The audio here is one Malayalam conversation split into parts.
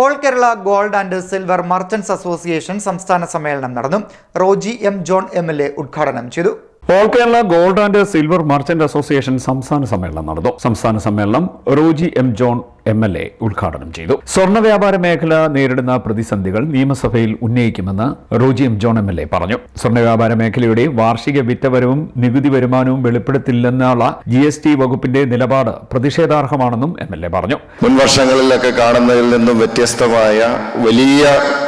All Kerala gold and silver merchants association സംസ്ഥാന സമ്മേളനം നടന്നു. Roji M John M L A ഉദ്ഘാടനം ചെയ്തു. All Kerala gold and silver merchant association സംസ്ഥാന സമ്മേളനം നടന്നു. സംസ്ഥാന സമ്മേളനം Roji M John M L A ഉദ്ഘാടനം ചെയ്തു. സ്വർണ വ്യാപാര മേഖല നേരിടുന്ന പ്രതിസന്ധികൾ നിയമസഭയിൽ ഉന്നയിക്കുമെന്ന് Roji M John M L A പറഞ്ഞു. സ്വർണ വ്യാപാര മേഖലയുടെ വാർഷിക വിറ്റവരവും നികുതി വരുമാനവും വെളിപ്പെടുത്തില്ലെന്നുള്ള ജി എസ് ടി വകുപ്പിന്റെ നിലപാട് പ്രതിഷേധാർഹമാണെന്നും എം എൽ എ പറഞ്ഞു. മുൻ വർഷങ്ങളിലൊക്കെ കാണുന്നതിൽ നിന്നും വ്യത്യസ്തമായ വലിയ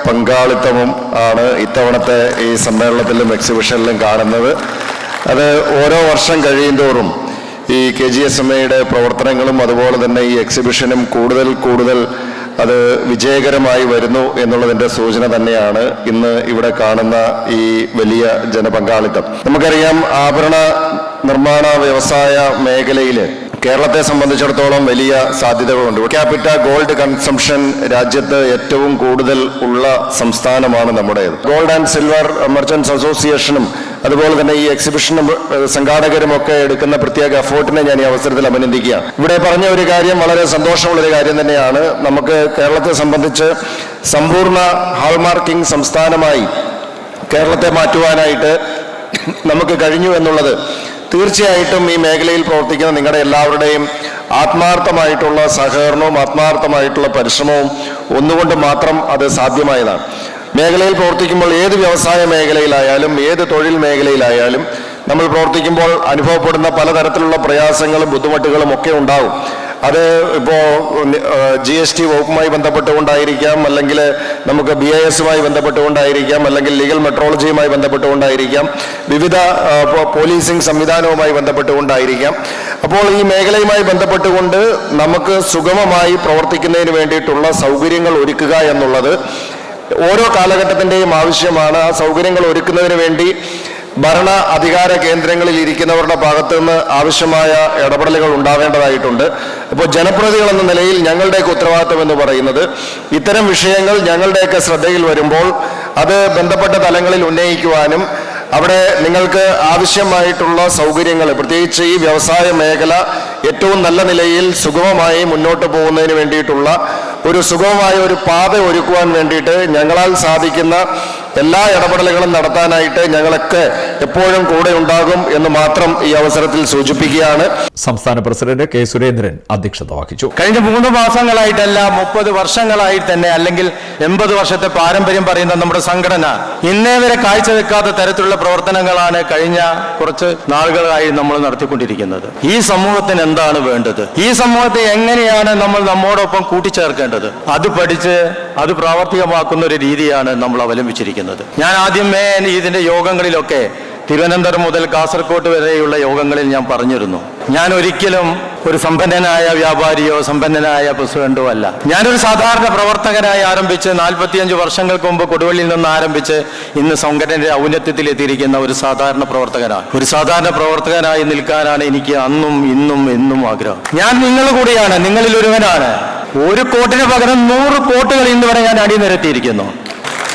പങ്കാളിത്തവും ആണ് ഇത്തവണത്തെ ഈ സമ്മേളനത്തിലും എക്സിബിഷനിലും കാണുന്നത്. അത് ഓരോ വർഷം കഴിയുന്തോറും ഈ കെ ജി എസ് എം എയുടെ പ്രവർത്തനങ്ങളും അതുപോലെ തന്നെ ഈ എക്സിബിഷനും കൂടുതൽ കൂടുതൽ അത് വിജയകരമായി വരുന്നു എന്നുള്ളതിന്റെ സൂചന തന്നെയാണ് ഇന്ന് ഇവിടെ കാണുന്ന ഈ വലിയ ജനപങ്കാളിത്തം. നമുക്കറിയാം ആഭരണ നിർമ്മാണ വ്യവസായ മേഖലയിൽ കേരളത്തെ സംബന്ധിച്ചിടത്തോളം വലിയ സാധ്യതകളുണ്ട്. ക്യാപിറ്റ ഗോൾഡ് കൺസംഷൻ രാജ്യത്ത് ഏറ്റവും കൂടുതൽ ഉള്ള സംസ്ഥാനമാണ് നമ്മുടേത്. ഗോൾഡ് ആൻഡ് സിൽവർ മെർച്ചൻസ് അസോസിയേഷനും അതുപോലെ തന്നെ ഈ എക്സിബിഷനും ഏഹ്, സംഘാടകരും ഒക്കെ എടുക്കുന്ന പ്രത്യേക എഫേർട്ടിനെ ഞാൻ ഈ അവസരത്തിൽ അഭിനന്ദിക്കുകയാണ്. ഇവിടെ പറഞ്ഞ ഒരു കാര്യം വളരെ സന്തോഷമുള്ള ഒരു കാര്യം തന്നെയാണ്. നമുക്ക് കേരളത്തെ സംബന്ധിച്ച് സമ്പൂർണ ഹാൾമാർക്കിംഗ് സംസ്ഥാനമായി കേരളത്തെ മാറ്റുവാനായിട്ട് നമുക്ക് കഴിഞ്ഞു എന്നുള്ളത് തീർച്ചയായിട്ടും ഈ മേഖലയിൽ പ്രവർത്തിക്കുന്ന നിങ്ങളുടെ എല്ലാവരുടെയും ആത്മാർത്ഥമായിട്ടുള്ള സഹകരണവും ആത്മാർത്ഥമായിട്ടുള്ള പരിശ്രമവും ഒന്നുകൊണ്ട് മാത്രം അത് സാധ്യമായതാണ്. മേഖലയിൽ പ്രവർത്തിക്കുമ്പോൾ ഏത് വ്യവസായ മേഖലയിലായാലും ഏത് തൊഴിൽ മേഖലയിലായാലും നമ്മൾ പ്രവർത്തിക്കുമ്പോൾ അനുഭവപ്പെടുന്ന പലതരത്തിലുള്ള പ്രയാസങ്ങളും ബുദ്ധിമുട്ടുകളും ഒക്കെ ഉണ്ടാവും. അത് ഇപ്പോൾ ജി എസ് ടി വകുപ്പുമായി ബന്ധപ്പെട്ടുകൊണ്ടായിരിക്കാം അല്ലെങ്കിൽ നമുക്ക് ബി ഐ എസുമായി ബന്ധപ്പെട്ടുകൊണ്ടായിരിക്കാം അല്ലെങ്കിൽ ലീഗൽ മെട്രോളജിയുമായി ബന്ധപ്പെട്ടുകൊണ്ടായിരിക്കാം വിവിധ പോലീസിംഗ് സംവിധാനവുമായി ബന്ധപ്പെട്ടുകൊണ്ടായിരിക്കാം. അപ്പോൾ ഈ മേഖലയുമായി ബന്ധപ്പെട്ടുകൊണ്ട് നമുക്ക് സുഗമമായി പ്രവർത്തിക്കുന്നതിന് വേണ്ടിയിട്ടുള്ള സൗകര്യങ്ങൾ ഒരുക്കുക എന്നുള്ളത് ഓരോ കാലഘട്ടത്തിന്റെയും ആവശ്യമാണ് ആ സൗകര്യങ്ങൾ ഒരുക്കുന്നതിന് വേണ്ടി ഭരണ അധികാര കേന്ദ്രങ്ങളിൽ ഇരിക്കുന്നവരുടെ ഭാഗത്തു നിന്ന് ആവശ്യമായ ഇടപെടലുകൾ ഉണ്ടാവേണ്ടതായിട്ടുണ്ട്. ഇപ്പോൾ ജനപ്രതിനിധികൾ എന്ന നിലയിൽ ഞങ്ങളുടെയൊക്കെ ഉത്തരവാദിത്വം എന്ന് പറയുന്നത് ഇത്തരം വിഷയങ്ങൾ ഞങ്ങളുടെയൊക്കെ ശ്രദ്ധയിൽ വരുമ്പോൾ അത് ബന്ധപ്പെട്ട തലങ്ങളിൽ ഉന്നയിക്കുവാനും അവിടെ നിങ്ങൾക്ക് ആവശ്യമായിട്ടുള്ള സൗകര്യങ്ങൾ പ്രത്യേകിച്ച് ഈ വ്യവസായ മേഖല ഏറ്റവും നല്ല നിലയിൽ സുഗമമായി മുന്നോട്ട് പോകുന്നതിന് വേണ്ടിയിട്ടുള്ള ഒരു സുഗമമായ ഒരു പാത ഒരുക്കുവാൻ വേണ്ടിയിട്ട് ഞങ്ങളാൽ സാധിക്കുന്ന എല്ലാ ഇടപെടലുകളും നടത്താനായിട്ട് ഞങ്ങളൊക്കെ എപ്പോഴും കൂടെ ഉണ്ടാകും എന്ന് മാത്രം ഈ അവസരത്തിൽ സൂചിപ്പിക്കുകയാണ്. സംസ്ഥാന പ്രസിഡന്റ് കെ സുരേന്ദ്രൻ അധ്യക്ഷത വഹിച്ചു. കഴിഞ്ഞ മൂന്ന് മാസങ്ങളായിട്ടല്ല മുപ്പത് വർഷങ്ങളായി തന്നെ അല്ലെങ്കിൽ എൺപത് വർഷത്തെ പാരമ്പര്യം പറയുന്ന നമ്മുടെ സംഘടന ഇന്നേ വരെ കാഴ്ചവെക്കാത്ത തരത്തിലുള്ള പ്രവർത്തനങ്ങളാണ് കഴിഞ്ഞ കുറച്ച് നാളുകളായി നമ്മൾ നടത്തിക്കൊണ്ടിരിക്കുന്നത്. ഈ സമൂഹത്തിന് എന്താണ് വേണ്ടത്? ഈ സമൂഹത്തെ എങ്ങനെയാണ് നമ്മൾ നമ്മോടൊപ്പം കൂട്ടിച്ചേർക്കേണ്ടത്? അത് പഠിച്ച് അത് പ്രാവർത്തികമാക്കുന്ന ഒരു രീതിയാണ് നമ്മൾ അവലംബിച്ചിരിക്കുന്നത്. ഞാൻ ആദ്യമേ ഇതിന്റെ യോഗങ്ങളിലൊക്കെ തിരുവനന്തപുരം മുതൽ കാസർഗോഡ് വരെയുള്ള യോഗങ്ങളിൽ ഞാൻ പറഞ്ഞിരുന്നു. ഞാൻ ഒരിക്കലും ഒരു സമ്പന്നനായ വ്യാപാരിയോ സമ്പന്നനായ പ്രസിഡന്റോ അല്ല. ഞാനൊരു സാധാരണ പ്രവർത്തകനായി ആരംഭിച്ച് നാൽപ്പത്തിയഞ്ച് വർഷങ്ങൾക്ക് മുമ്പ് കൊടുവള്ളിയിൽ നിന്ന് ആരംഭിച്ച് ഇന്ന് സംഘടനയുടെ ഔന്നത്യത്തിൽ എത്തിയിരിക്കുന്ന ഒരു സാധാരണ പ്രവർത്തകനാണ്. ഒരു സാധാരണ പ്രവർത്തകനായി നിൽക്കാനാണ് എനിക്ക് അന്നും ഇന്നും എന്നും ആഗ്രഹം. ഞാൻ നിങ്ങൾ കൂടിയാണ് നിങ്ങളിൽ ഒരുവനാണ്. ഒരു കോട്ടിന് പകരം നൂറ് കോട്ടുകൾ ഇന്ന് വരെ ഞാൻ അടിനിരത്തിയിരിക്കുന്നു.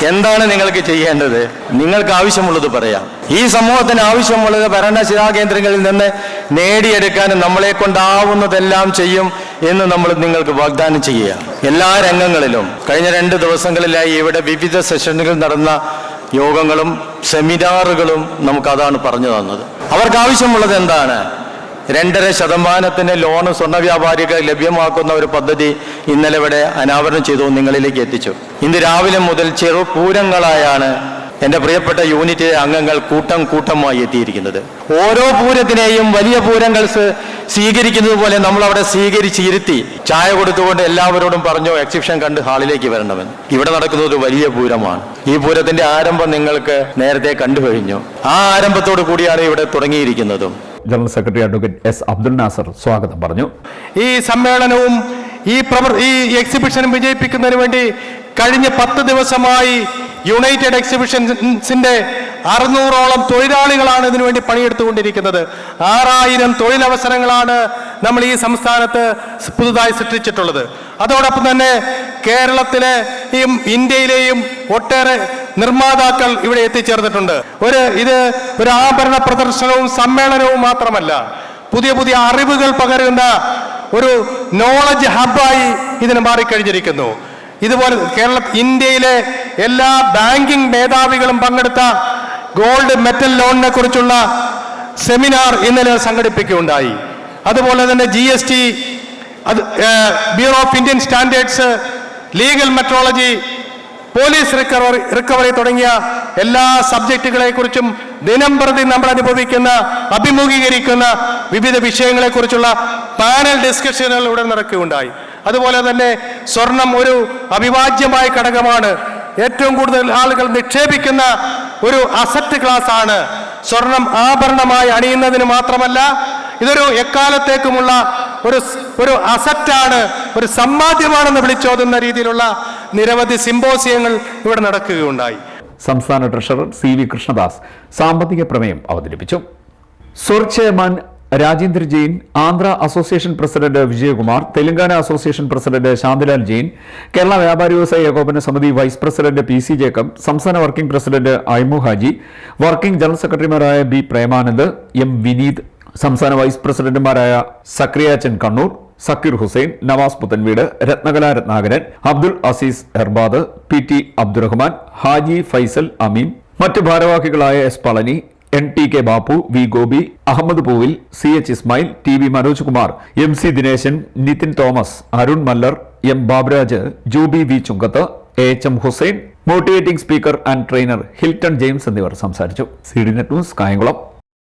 എന്താണ് നിങ്ങൾക്ക് ചെയ്യേണ്ടത്? നിങ്ങൾക്ക് ആവശ്യമുള്ളത് പറയാം. ഈ സമൂഹത്തിന് ആവശ്യമുള്ളത് ഭരണശിലാകേന്ദ്രങ്ങളിൽ നിന്ന് നേടിയെടുക്കാനും നമ്മളെ കൊണ്ടാവുന്നതെല്ലാം ചെയ്യും എന്ന് നമ്മൾ നിങ്ങൾക്ക് വാഗ്ദാനം ചെയ്യുക എല്ലാ രംഗങ്ങളിലും കഴിഞ്ഞ രണ്ട് ദിവസങ്ങളിലായി ഇവിടെ വിവിധ സെഷനുകൾ നടന്ന യോഗങ്ങളും സെമിനാറുകളും നമുക്ക് അതാണ് പറഞ്ഞു തന്നത്. അവർക്ക് ആവശ്യമുള്ളത് എന്താണ്? രണ്ടര ശതമാനത്തിന് ലോണ് സ്വർണ വ്യാപാരികൾ ലഭ്യമാക്കുന്ന ഒരു പദ്ധതി ഇന്നലെ ഇവിടെ അനാവരണം ചെയ്തു നിങ്ങളിലേക്ക് എത്തിച്ചു. ഇന്ന് രാവിലെ മുതൽ ചെറു പൂരങ്ങളായാണ് എന്റെ പ്രിയപ്പെട്ട യൂണിറ്റ് അംഗങ്ങൾ കൂട്ടം കൂട്ടമായി എത്തിയിരിക്കുന്നത്. ഓരോ പൂരത്തിനെയും വലിയ പൂരങ്ങൾ സ്വീകരിക്കുന്നത് പോലെ നമ്മൾ അവിടെ സ്വീകരിച്ചിരുത്തി ചായ കൊടുത്തുകൊണ്ട് എല്ലാവരോടും പറഞ്ഞു എക്സിബിഷൻ കണ്ട് ഹാളിലേക്ക് വരണമെന്ന്. ഇവിടെ നടക്കുന്നത് ഒരു വലിയ പൂരമാണ്. ഈ പൂരത്തിന്റെ ആരംഭം നിങ്ങൾക്ക് നേരത്തെ കണ്ടു കഴിഞ്ഞു ആ ആരംഭത്തോടു കൂടിയാണ് ഇവിടെ തുടങ്ങിയിരിക്കുന്നതും. General secretary advocate S Abdul Nasar സ്വാഗതം പറഞ്ഞു. ഈ സമ്മേളനവും ഈ പ്രവർ ഈ എക്സിബിഷനും വിജയിപ്പിക്കുന്നതിന് വേണ്ടി കഴിഞ്ഞ പത്ത് ദിവസമായി യുണൈറ്റഡ് എക്സിബിഷൻസിന്റെ അറുന്നൂറോളം തൊഴിലാളികളാണ് ഇതിനുവേണ്ടി പണിയെടുത്തുകൊണ്ടിരിക്കുന്നത്. ആറായിരം തൊഴിലവസരങ്ങളാണ് നമ്മൾ ഈ സംസ്ഥാനത്ത് പുതുതായി സൃഷ്ടിച്ചിട്ടുള്ളത്. അതോടൊപ്പം തന്നെ കേരളത്തിലെയും ഇന്ത്യയിലെയും ഒട്ടേറെ നിർമ്മാതാക്കൾ ഇവിടെ എത്തിച്ചേർന്നിട്ടുണ്ട്. ഒരു ഇത് ഒരു ആഭരണ പ്രദർശനവും സമ്മേളനവും മാത്രമല്ല. പുതിയ പുതിയ അറിവുകൾ പകരുന്ന ഒരു നോളജ് ഹബായി ഇതിന് മാറിക്കഴിഞ്ഞിരിക്കുന്നു. ഇതുപോലെ കേരള ഇന്ത്യയിലെ എല്ലാ ബാങ്കിംഗ് മേധാവികളും പങ്കെടുത്ത ഗോൾഡ് മെറ്റൽ ലോണിനെ കുറിച്ചുള്ള സെമിനാർ ഇന്നലെ സംഘടിപ്പിക്കുകയുണ്ടായി. അതുപോലെ തന്നെ ജി എസ് ടി അത് bureau of Indian standards legal metrology police recovery recovery തുടങ്ങിയ എല്ലാ സബ്ജക്റ്റുകളെ കുറിച്ചും ദിനം പ്രതി നമ്മൾ അനുഭവിക്കുന്ന അഭിമുഖീകരിക്കുന്ന വിവിധ വിഷയങ്ങളെ കുറിച്ചുള്ള പാനൽ ഡിസ്കഷനുകൾ ഇവിടെ നടക്കുകയുണ്ടായി. അതുപോലെ തന്നെ സ്വർണം ഒരു അവിഭാജ്യമായ ഘടകമാണ്. ഏറ്റവും കൂടുതൽ ആളുകൾ നിക്ഷേപിക്കുന്ന ഒരു അസറ്റ് ക്ലാസ് ആണ്. സ്വർണം ആഭരണമായി അണിയുന്നതിന് മാത്രമല്ല ഇതൊരു എക്കാലത്തേക്കുമുള്ള ഒരു ഒരു അസറ്റാണ് ഒരു സമ്മാദ്യമാണെന്ന് വിളിച്ചോതുന്ന രീതിയിലുള്ള നിരവധി സിംബോസിയങ്ങൾ ഇവിടെ നടക്കുകയുണ്ടായി. സംസ്ഥാന ട്രഷറർ സി വി കൃഷ്ണദാസ് സാമ്പത്തിക പ്രമേയം അവതരിപ്പിച്ചു. സൊർ chairman Rajendra Jain Andhra association president Vijayakumar Telangana association president Shantilal Jain Kerala Vyapari Vyavasayi Ekopana Samithi vice president P C Jacob സംസ്ഥാന working president Aimu Haji working general സെക്രട്ടറിമാരായ ബി പ്രേമാനന്ദ് എം വിനീത് സംസ്ഥാന വൈസ് പ്രസിഡന്റുമാരായ സക്രിയാച്ചൻ കണ്ണൂർ സക്കീർ ഹുസൈൻ നവാസ് പുത്തൻവീട് രത്നകല രത്നാകരൻ അബ്ദുൾ അസീസ് എർബാദ് പി ടി അബ്ദുറഹ്മാൻ ഹാജി ഫൈസൽ അമീം മറ്റ് ഭാരവാഹികളായ S Palani N T K Bappu V Gopi Ahammed പൂവിൽ C H Ismail T V Manoj Kumar M C Dineshan Nithin Thomas Arun Mallar M Baburaj Juby V Chunkath H M Hussain motivating speaker and trainer Hilton James എന്നിവർ സംസാരിച്ചു. C D net news Kayamkulam.